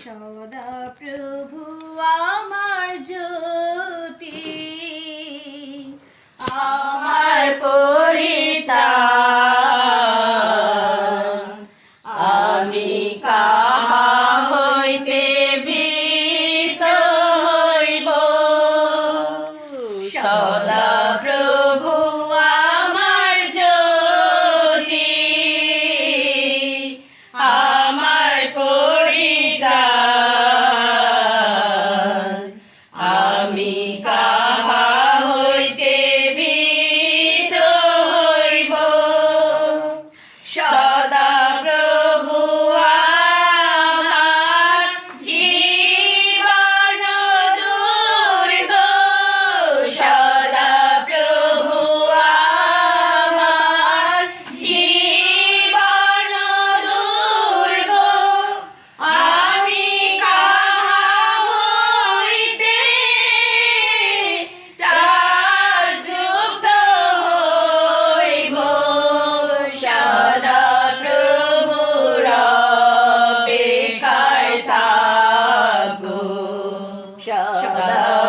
সদা প্রভু আমার জ্যোতি আমার পরিত্রাণ আমি কাহা হইতে হইব? আমি কাহা অপেক্ষায় থাকব সদা প্রভু